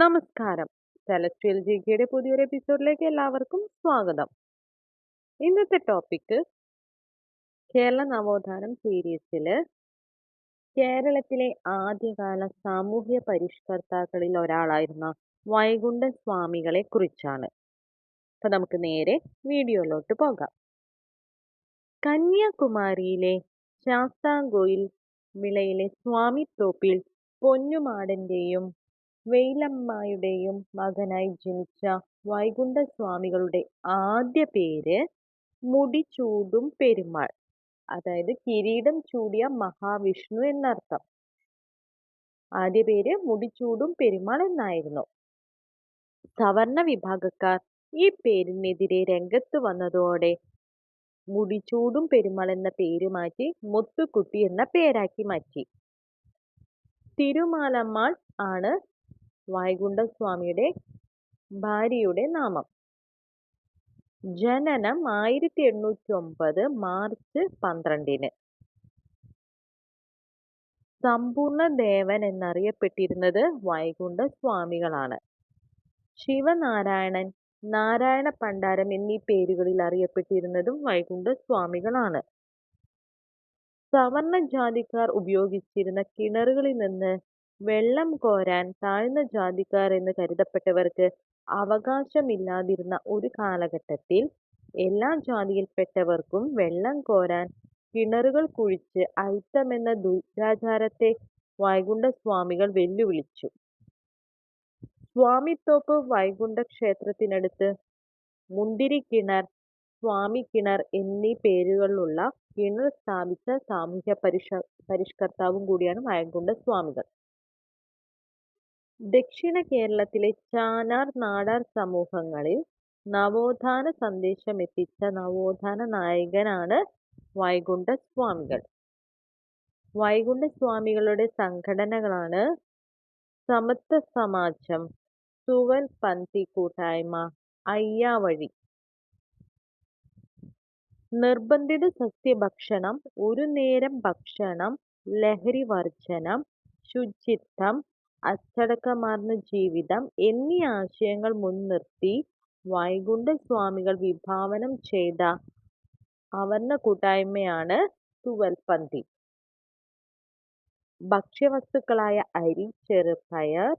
നമസ്കാരം. Celestial G കെയുടെ പുതിയൊരു എപ്പിസോഡിലേക്ക് എല്ലാവർക്കും സ്വാഗതം. ഇന്നത്തെ ടോപ്പിക് കേരള നവോത്ഥാനം സീരീസിൽ കേരളത്തിലെ ആദ്യകാല സാമൂഹ്യ പരിഷ്കർത്താക്കളിൽ ഒരാളായിരുന്ന വൈകുണ്ഠ സ്വാമികളെ കുറിച്ചാണ്. അപ്പൊ നമുക്ക് നേരെ വീഡിയോയിലോട്ട് പോകാം. കന്യാകുമാരിയിലെ ശാസ്താംകോയിൽ വിളയിലെ സ്വാമി തോപ്പിൽ പൊന്നുമാടന്റെയും വെയിലമ്മായുടെയും മകനായി ജനിച്ച വൈകുണ്ഠ സ്വാമികളുടെ ആദ്യ പേര് മുടിചൂടും പെരുമാൾ. അതായത് കിരീടം ചൂടിയ മഹാവിഷ്ണു എന്നർത്ഥം. ആദ്യ പേര് മുടിച്ചൂടും പെരുമാൾ എന്നായിരുന്നു. സവർണ വിഭാഗക്കാർ ഈ പേരിനെതിരെ രംഗത്ത് വന്നതോടെ മുടിച്ചൂടും പെരുമാൾ എന്ന പേര് മാറ്റി മുത്തുക്കുട്ടി എന്ന പേരാക്കി മാറ്റി. തിരുമാലമ്മാൾ ആണ് വൈകുണ്ഠസ്വാമിയുടെ ഭാര്യയുടെ നാമം. ജനനം ആയിരത്തി എണ്ണൂറ്റി ഒമ്പത് മാർച്ച് പന്ത്രണ്ടിന്. സമ്പൂർണ ദേവൻ എന്നറിയപ്പെട്ടിരുന്നത് വൈകുണ്ഠ സ്വാമികളാണ് ശിവനാരായണൻ നാരായണ പണ്ടാരം എന്നീ പേരുകളിൽ അറിയപ്പെട്ടിരുന്നതും വൈകുണ്ഠ സ്വാമികളാണ് സവർണ ജാതിക്കാർ ഉപയോഗിച്ചിരുന്ന കിണറുകളിൽ നിന്ന് വെള്ളം കോരാൻ താഴ്ന്ന ജാതിക്കാർ എന്ന് കരുതപ്പെട്ടവർക്ക് അവകാശമില്ലാതിരുന്ന ഒരു കാലഘട്ടത്തിൽ എല്ലാ ജാതിയിൽപ്പെട്ടവർക്കും വെള്ളം കോരാൻ കിണറുകൾ കുഴിച്ച് അയിത്തമെന്ന ദുരാചാരത്തെ വൈകുണ്ഠ സ്വാമികൾ വെല്ലുവിളിച്ചു. സ്വാമിത്തോപ്പ് വൈകുണ്ഠ ക്ഷേത്രത്തിനടുത്ത് മുന്തിരി കിണർ സ്വാമി കിണർ എന്നീ പേരുകളിലുള്ള കിണർ സ്ഥാപിച്ച സാമൂഹ്യ പരിഷ പരിഷ്കർത്താവും കൂടിയാണ് വൈകുണ്ഠ സ്വാമികൾ ദക്ഷിണ കേരളത്തിലെ ചാനാർ നാടാർ സമൂഹങ്ങളിൽ നവോത്ഥാന സന്ദേശം എത്തിച്ച നവോത്ഥാന നായകനാണ് വൈകുണ്ഠ സ്വാമികൾ വൈകുണ്ഠ സ്വാമികളുടെ സംഘടനകളാണ് സമത്വ സമാജം സുവൽ പന്തി കൂട്ടായ്മ അയ്യാവഴി. നിർബന്ധിത സസ്യഭക്ഷണം ഒരു നേരം ഭക്ഷണം ലഹരി വർജനം ശുചിത്വം അച്ചടക്കമാർന്ന ജീവിതം എന്നീ ആശയങ്ങൾ മുൻനിർത്തി വൈകുണ്ഠ സ്വാമികൾ വിഭാവനം ചെയ്ത അവർണ കൂട്ടായ്മയാണ് തുവൽപന്തി. ഭക്ഷ്യവസ്തുക്കളായ അരി ചെറുപയർ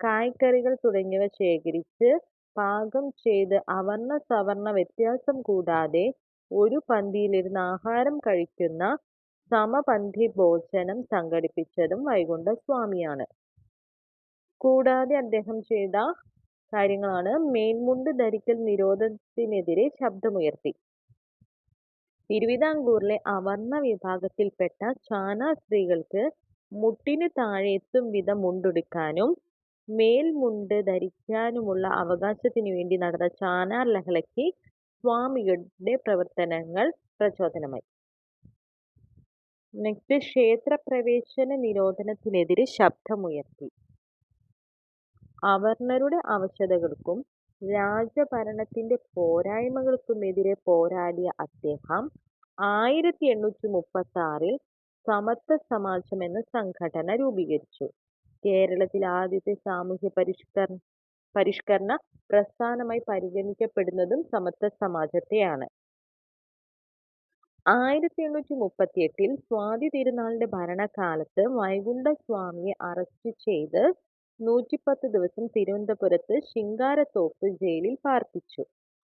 കായ്ക്കറികൾ തുടങ്ങിയവ ശേഖരിച്ച് പാകം ചെയ്ത് അവർണ സവർണ വ്യത്യാസം കൂടാതെ ഒരു പന്തിയിലിരുന്ന് ആഹാരം കഴിക്കുന്ന സമപന്തി ഭോജനം സംഘടിപ്പിച്ചതും വൈകുണ്ഠ സ്വാമിയാണ് കൂടാതെ അദ്ദേഹം ചെയ്ത കാര്യങ്ങളാണ് മേൽമുണ്ട് ധരിക്കൽ നിരോധനത്തിനെതിരെ ശബ്ദമുയർത്തി. തിരുവിതാംകൂറിലെ അവർണ വിഭാഗത്തിൽപ്പെട്ട ചാന സ്ത്രീകൾക്ക് മുട്ടിന് താഴെ എത്തും വിധം മുണ്ടുടുക്കാനും മേൽമുണ്ട് ധരിക്കാനുമുള്ള അവകാശത്തിനു വേണ്ടി നടന്ന ചാനാർ ലഹളയ്ക്ക് സ്വാമികളുടെ പ്രവർത്തനങ്ങൾ പ്രചോദനമായി. നെക്സ്റ്റ് ക്ഷേത്രപ്രവേശന നിരോധനത്തിനെതിരെ ശബ്ദമുയർത്തി. അവർണരുടെ അവശതകൾക്കും രാജഭരണത്തിന്റെ പോരായ്മകൾക്കുമെതിരെ പോരാടിയ അദ്ദേഹം ആയിരത്തി എണ്ണൂറ്റി മുപ്പത്തി ആറിൽ സമത്വ സമാജം എന്ന സംഘടന രൂപീകരിച്ചു. കേരളത്തിലെ ആദ്യത്തെ സാമൂഹ്യ പരിഷ്കരണ പരിഷ്കരണ പ്രസ്ഥാനമായി പരിഗണിക്കപ്പെടുന്നതും സമത്വ സമാജത്തെയാണ്. ആയിരത്തി എണ്ണൂറ്റി മുപ്പത്തി എട്ടിൽ സ്വാതി തിരുനാളിന്റെ ഭരണകാലത്ത് വൈകുണ്ഠ സ്വാമിയെ അറസ്റ്റ് ചെയ്ത് നൂറ്റിപ്പത്ത് ദിവസം തിരുവനന്തപുരത്ത് ശിങ്കാരത്തോപ്പ് ജയിലിൽ പാർപ്പിച്ചു.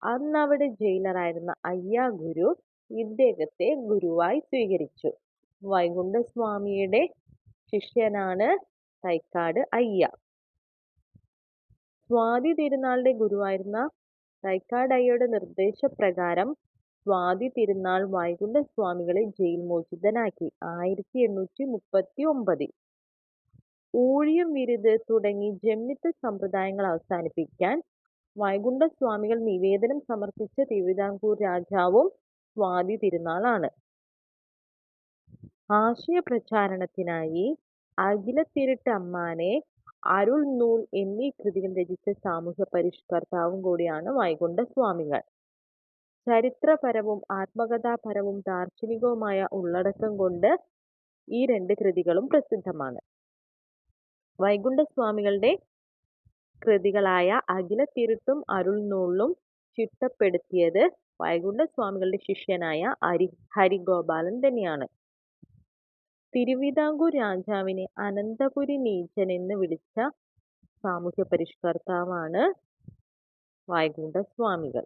അന്നവിടെ ജയിലറായിരുന്ന അയ്യാ ഗുരു ഇദ്ദേഹത്തെ ഗുരുവായി സ്വീകരിച്ചു. വൈകുണ്ഠസ്വാമിയുടെ ശിഷ്യനാണ് തൈക്കാട് അയ്യ. സ്വാതി തിരുനാളിന്റെ ഗുരുവായിരുന്ന തൈക്കാട് അയ്യയുടെ നിർദ്ദേശപ്രകാരം സ്വാതി തിരുനാൾ വൈകുണ്ഠ സ്വാമികളെ ജയിൽ മോചിതനാക്കി. ആയിരത്തി എണ്ണൂറ്റി മുപ്പത്തി ഒമ്പതിൽ ഊഴിയം വിരുത് തുടങ്ങി ജമ്മിത്ത സമ്പ്രദായങ്ങൾ അവസാനിപ്പിക്കാൻ വൈകുണ്ഠസ്വാമികൾ നിവേദനം സമർപ്പിച്ച തിരുവിതാംകൂർ രാജാവും സ്വാതി തിരുനാളാണ്. ആശയ പ്രചാരണത്തിനായി അഖിലത്തിരുട്ട് അമ്മാനെ അരുൾ നൂൽ എന്നീ കൃതികൾ രചിച്ച സാമൂഹ്യ പരിഷ്കർത്താവും കൂടിയാണ് വൈകുണ്ഠസ്വാമികൾ. ചരിത്രപരവും ആത്മകഥാപരവും ദാർശനികവുമായ ഉള്ളടക്കം കൊണ്ട് ഈ രണ്ട് കൃതികളും പ്രസിദ്ധമാണ്. വൈകുണ്ഠ സ്വാമികളുടെ കൃതികളായ അഖിലത്തിരുട്ടും അരുൾനൂലും ചിട്ടപ്പെടുത്തിയത് വൈകുണ്ഠസ്വാമികളുടെ ശിഷ്യനായ ഹരി ഹരിഗോപാലൻ തന്നെയാണ്. തിരുവിതാംകൂർ രാജാവിനെ അനന്തപുരി നീചൻ എന്ന് വിളിച്ച സാമൂഹ്യ സാമൂഹ്യപരിഷ്കർത്താവാണ് വൈകുണ്ഠസ്വാമികൾ.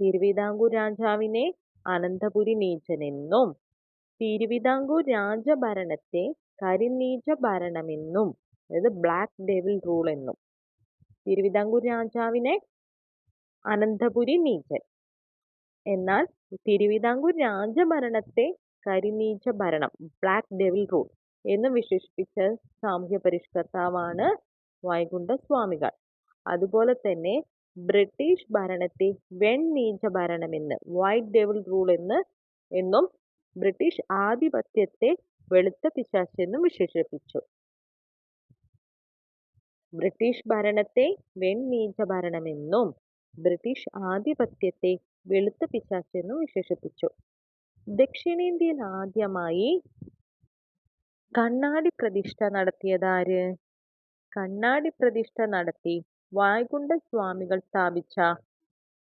തിരുവിതാംകൂർ രാജാവിനെ അനന്തപുരി നീചനെന്നും തിരുവിതാംകൂർ രാജഭരണത്തെ കരിനീച ഭരണമെന്നും അതായത് ബ്ലാക്ക് ഡെവിൽ റൂൾ എന്നും തിരുവിതാംകൂർ രാജാവിനെ അനന്തപുരി നീചൻ എന്നാൽ തിരുവിതാംകൂർ രാജഭരണത്തെ കരിനീച ഭരണം ബ്ലാക്ക് ഡെവിൽ റൂൾ എന്ന് വിശേഷിപ്പിച്ച സാമൂഹ്യ പരിഷ്കർത്താവാണ് വൈകുണ്ഠസ്വാമികൾ. അതുപോലെ തന്നെ ബ്രിട്ടീഷ് ഭരണത്തെ വെണ്ണീച ഭരണമെന്ന് വൈറ്റ് ഡെവിൾ റൂൾ എന്ന് എന്നും ബ്രിട്ടീഷ് ആധിപത്യത്തെ വെളുത്ത പിശാച് എന്നും വിശേഷിപ്പിച്ചു. ബ്രിട്ടീഷ് ഭരണത്തെ വെണ്ണീച ഭരണമെന്നും ബ്രിട്ടീഷ് ആധിപത്യത്തെ വെളുത്ത പിശാച് എന്നും വിശേഷിപ്പിച്ചു. ദക്ഷിണേന്ത്യയിൽ ആദ്യമായി കണ്ണാടി പ്രതിഷ്ഠ നടത്തിയതാര്? കണ്ണാടി പ്രതിഷ്ഠ നടത്തി വൈകുണ്ഠസ്വാമികൾ സ്ഥാപിച്ച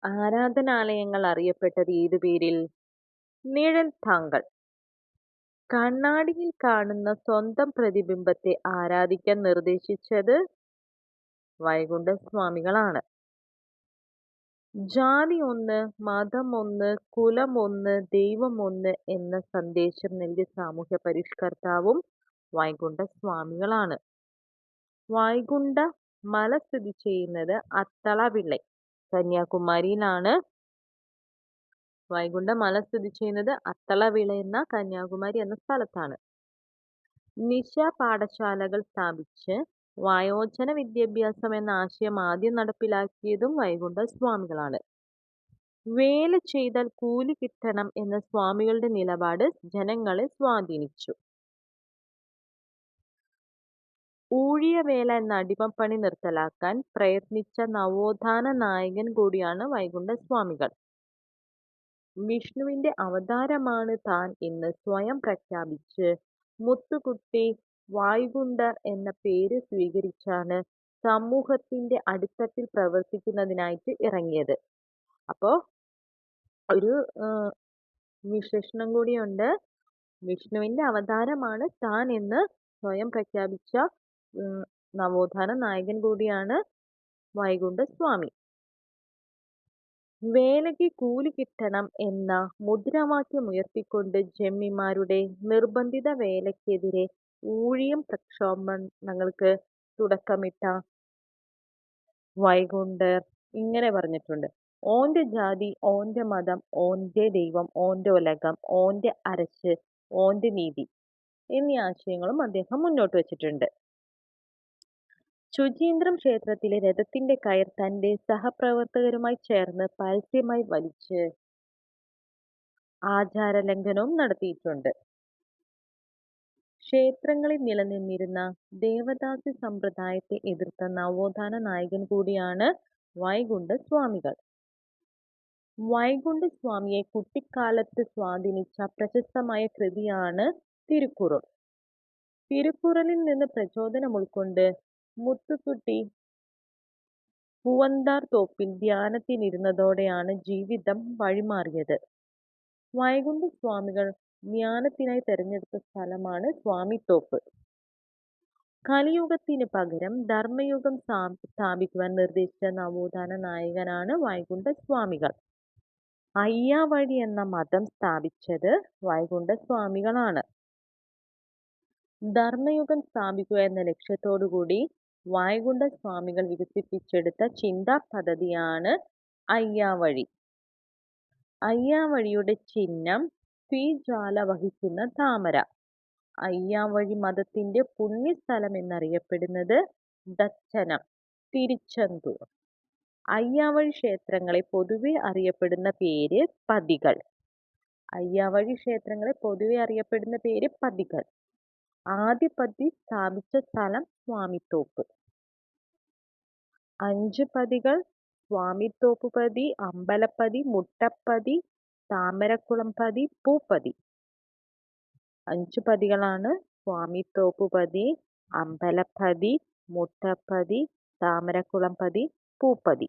ആരാധനാലയങ്ങൾ അറിയപ്പെട്ടത് ഏതു പേരിൽ? നിഴൽത്താങ്കൾ. കണ്ണാടിയിൽ കാണുന്ന സ്വന്തം പ്രതിബിംബത്തെ ആരാധിക്കാൻ നിർദ്ദേശിച്ചത് വൈകുണ്ഠസ്വാമികളാണ്. ജാതി ഒന്ന്, മതം ഒന്ന്, കുലം ഒന്ന്, ദൈവം ഒന്ന് എന്ന സന്ദേശം നൽകിയ സാമൂഹ്യ പരിഷ്കർത്താവും വൈകുണ്ഠസ്വാമികളാണ്. വൈകുണ്ഠ മല സ്ഥിതി ചെയ്യുന്നത് അത്തളവിള, കന്യാകുമാരിയിലാണ്. വൈകുണ്ഠ മല സ്ഥിതി ചെയ്യുന്നത് അത്തളവിള എന്ന കന്യാകുമാരി എന്ന സ്ഥലത്താണ്. നിശ പാഠശാലകൾ സ്ഥാപിച്ച് വയോജന വിദ്യാഭ്യാസം എന്ന ആശയം ആദ്യം നടപ്പിലാക്കിയതും വൈകുണ്ഠ സ്വാമികളാണ് വേല ചെയ്താൽ കൂലി കിട്ടണം എന്ന സ്വാമികളുടെ നിലപാട് ജനങ്ങളെ സ്വാധീനിച്ചു. ഊഴിയവേല എന്ന അടിമപ്പണി നിർത്തലാക്കാൻ പ്രയത്നിച്ച നവോത്ഥാന നായകൻ കൂടിയാണ് വൈകുണ്ഠസ്വാമികൾ. വിഷ്ണുവിന്റെ അവതാരമാണ് താൻ എന്ന് സ്വയം പ്രഖ്യാപിച്ച് മുത്തുകുട്ടി വായ്കുണ്ടർ എന്ന പേര് സ്വീകരിച്ചാണ് സമൂഹത്തിന്റെ അടിത്തട്ടിൽ പ്രവർത്തിക്കുന്നതിനായിട്ട് ഇറങ്ങിയത്. അപ്പോ ഒരു വിശേഷണം കൂടിയുണ്ട്. വിഷ്ണുവിന്റെ അവതാരമാണ് താൻ എന്ന് സ്വയം പ്രഖ്യാപിച്ച നവോത്ഥാന നായകൻ കൂടിയാണ് വൈകുണ്ഠസ്വാമി. വേലയ്ക്ക് കൂലി കിട്ടണം എന്ന മുദ്രാവാക്യമുയർത്തിക്കൊണ്ട് ജന്മിമാരുടെ നിർബന്ധിത വേലയ്ക്കെതിരെ ഊഴിയം പ്രക്ഷോഭങ്ങൾക്ക് തുടക്കമിട്ട വൈകുണ്ഠർ ഇങ്ങനെ പറഞ്ഞിട്ടുണ്ട്. ഓന്റെ ജാതി ഓന്റെ മതം ഓന്റെ ദൈവം ഓന്റെ ഉലകം ഓന്റെ അരശ് ഓന്റെ നീതി എന്നീ ആശയങ്ങളും അദ്ദേഹം മുന്നോട്ട് വച്ചിട്ടുണ്ട്. ശുചീന്ദ്രം ക്ഷേത്രത്തിലെ രഥത്തിന്റെ കയർ തന്റെ സഹപ്രവർത്തകരുമായി ചേർന്ന് പരസ്യമായി വലിച്ച് ആചാരലംഘനവും നടത്തിയിട്ടുണ്ട്. ക്ഷേത്രങ്ങളിൽ നിലനിന്നിരുന്ന ദേവദാസി സമ്പ്രദായത്തെ എതിർത്ത നവോത്ഥാന നായകൻ കൂടിയാണ് വൈകുണ്ഠസ്വാമികൾ. വൈകുണ്ഠസ്വാമിയെ കുട്ടിക്കാലത്ത് സ്വാധീനിച്ച പ്രശസ്തമായ കൃതിയാണ് തിരുക്കുറൾ. തിരുക്കുറളിൽ നിന്ന് പ്രചോദനമുൾക്കൊണ്ട് മുത്തുക്കുട്ടി പൂവന്താർ തോപ്പിൽ ധ്യാനത്തിനിരുന്നതോടെയാണ് ജീവിതം വഴിമാറിയത്. വൈകുണ്ഠസ്വാമികൾ ധ്യാനത്തിനായി തെരഞ്ഞെടുത്ത സ്ഥലമാണ് സ്വാമിത്തോപ്പ്. കലിയുഗത്തിന് പകരം ധർമ്മയുഗം സ്ഥാപിക്കുവാൻ നിർദ്ദേശിച്ച നവോത്ഥാന നായകനാണ് വൈകുണ്ഠസ്വാമികൾ. അയ്യാവഴി എന്ന മതം സ്ഥാപിച്ചത് വൈകുണ്ഠസ്വാമികളാണ്. ധർമ്മയുഗം സ്ഥാപിക്കുക എന്ന ലക്ഷ്യത്തോടുകൂടി വൈകുണ്ഠസ്വാമികൾ വികസിപ്പിച്ചെടുത്ത ചിന്താ പദ്ധതിയാണ് അയ്യാവഴി. അയ്യാവഴിയുടെ ചിഹ്നം ജ്വാല വഹിക്കുന്ന താമര. അയ്യാവഴി മതത്തിന്റെ പുണ്യസ്ഥലം എന്നറിയപ്പെടുന്നത് ദച്ചനം, തിരുച്ചെന്തൂർ. അയ്യാവഴി ക്ഷേത്രങ്ങളെ പൊതുവെ അറിയപ്പെടുന്ന പേര് പതികൾ. അയ്യാവഴി ക്ഷേത്രങ്ങളെ പൊതുവെ അറിയപ്പെടുന്ന പേര് പതികൾ. ആദ്യ പതി സ്ഥാപിച്ച സ്ഥലം സ്വാമിത്തോപ്പ്. അഞ്ച് പതികൾ സ്വാമിത്തോപ്പ് പതി, അമ്പലപ്പതി, മുട്ടപ്പതി, താമരക്കുളം പതി, പൂപ്പതി. അഞ്ച് പതികളാണ് സ്വാമിത്തോപ്പ് പതി, അമ്പലപ്പതി, മുട്ടപ്പതി താമരക്കുളം പതി പൂപ്പതി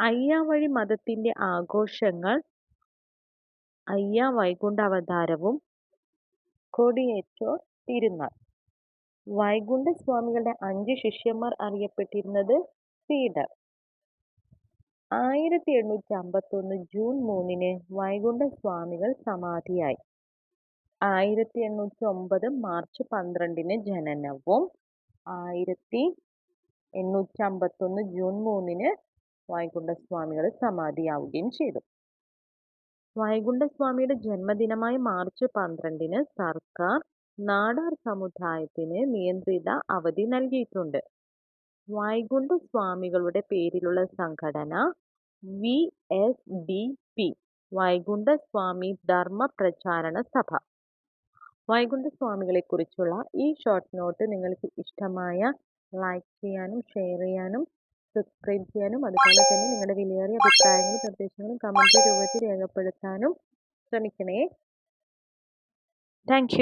അയ്യാവഴി മതത്തിന്റെ ആഘോഷങ്ങൾ അയ്യ വൈകുണ്ഠ അവതാരവും കൊടിയേറ്റോർ തിരുനാൾ വൈകുണ്ഠ സ്വാമികളുടെ അഞ്ച് ശിഷ്യന്മാർ അറിയപ്പെട്ടിരുന്നത് സീഡർ ആയിരത്തി എണ്ണൂറ്റി അമ്പത്തൊന്ന് ജൂൺ മൂന്നിന് വൈകുണ്ഠ സ്വാമികൾ സമാധിയായി. ആയിരത്തി എണ്ണൂറ്റി ഒമ്പത് മാർച്ച് പന്ത്രണ്ടിന് ജനനവും. ആയിരത്തി എണ്ണൂറ്റി അമ്പത്തൊന്ന് ജൂൺ മൂന്നിന് വൈകുണ്ഠ സ്വാമികൾ സമാധിയാവുകയും ചെയ്തു. വൈകുണ്ഠ സ്വാമിയുടെ ജന്മദിനമായ മാർച്ച് പന്ത്രണ്ടിന് സർക്കാർ നാടാർ സമുദായത്തിന് നിയന്ത്രിത അവധി നൽകിയിട്ടുണ്ട്. വൈകുണ്ഠസ്വാമികളുടെ പേരിലുള്ള സംഘടന V S D P Vaikundaswami Dharma Pracharana Sabha. Vaikuntha സ്വാമികളെ കുറിച്ചുള്ള ഈ ഷോർട്ട് നോട്ട് നിങ്ങൾക്ക് ഇഷ്ടമായ ലൈക്ക് ചെയ്യാനും ഷെയർ ചെയ്യാനും സബ്സ്ക്രൈബ് ചെയ്യാനും അതുപോലെ തന്നെ നിങ്ങളുടെ വിലയേറിയ അഭിപ്രായങ്ങളും നിർദ്ദേശങ്ങളും കമന്റ് രൂപത്തിൽ രേഖപ്പെടുത്താനും ശ്രമിക്കണേ. താങ്ക്